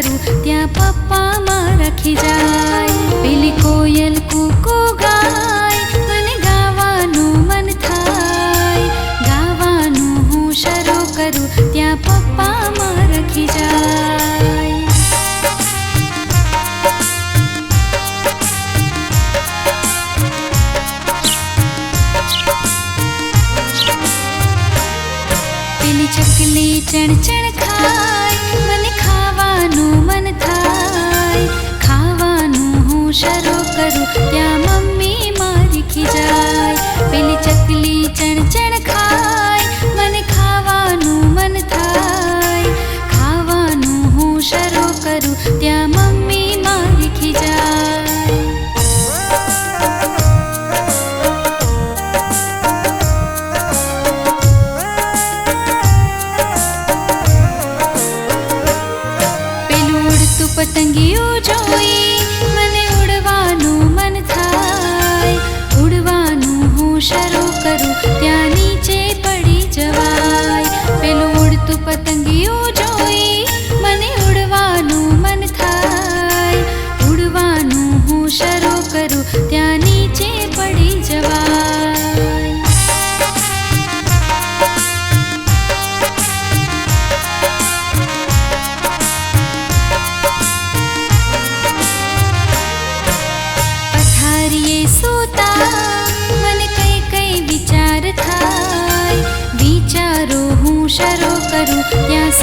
કરું, ત્યાં પપ્પામાં રખી જાય. પેલી કોયલ કુકો ગાય મને ગાવાનું મન થાય. ગાવાનું હું શરૂ કરું, ત્યાં પપ્પામાં રાખી જાય. ચકલી ચણ ચણ ખાય ખાવાનું મન ખાવાનું હું શરૂ કરું ત્યાં મમ્મી મારી ખીજાય.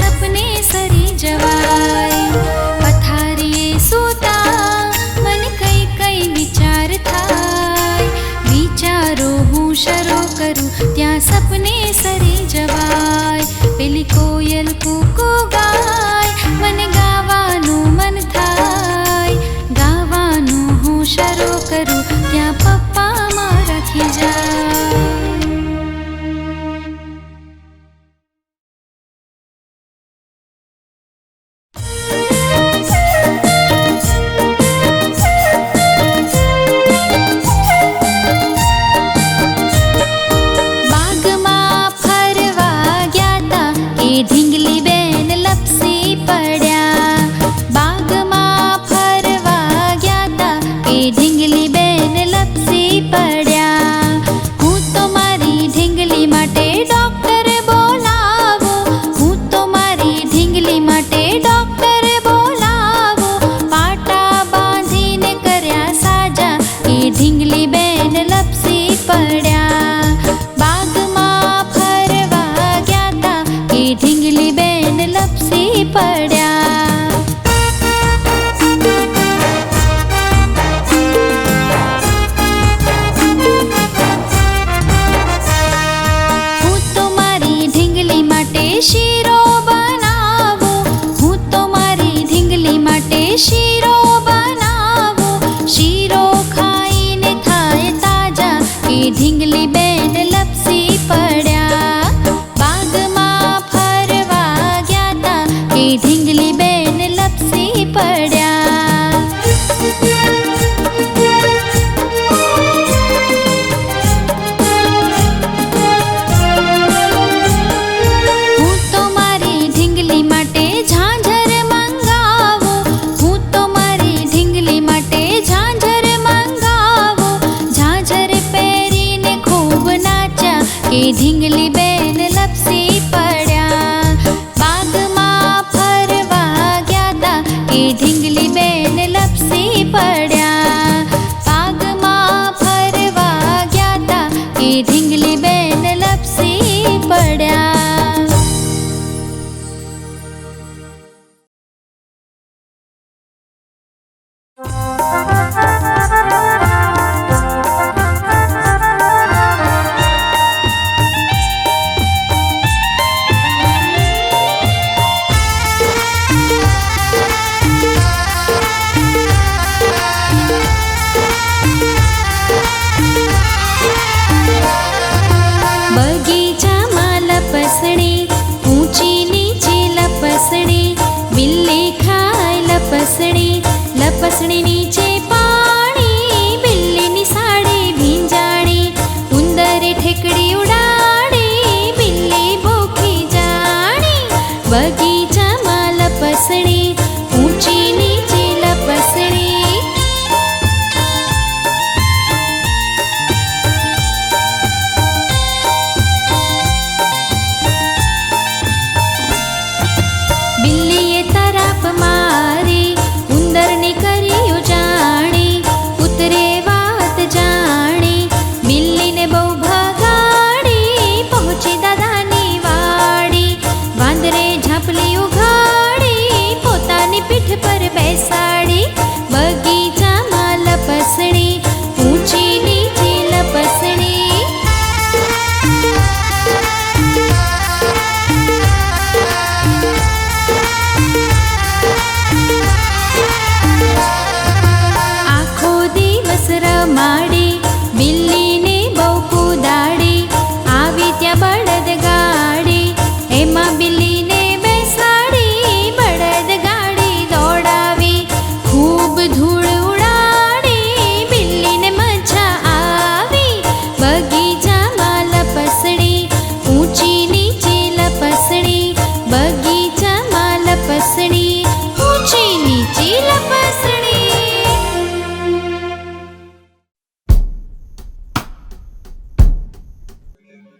સપને really. विधि बगीचा मा लपसी ऊची नीचे लपसडी बिल्लेख लसडी लपसडी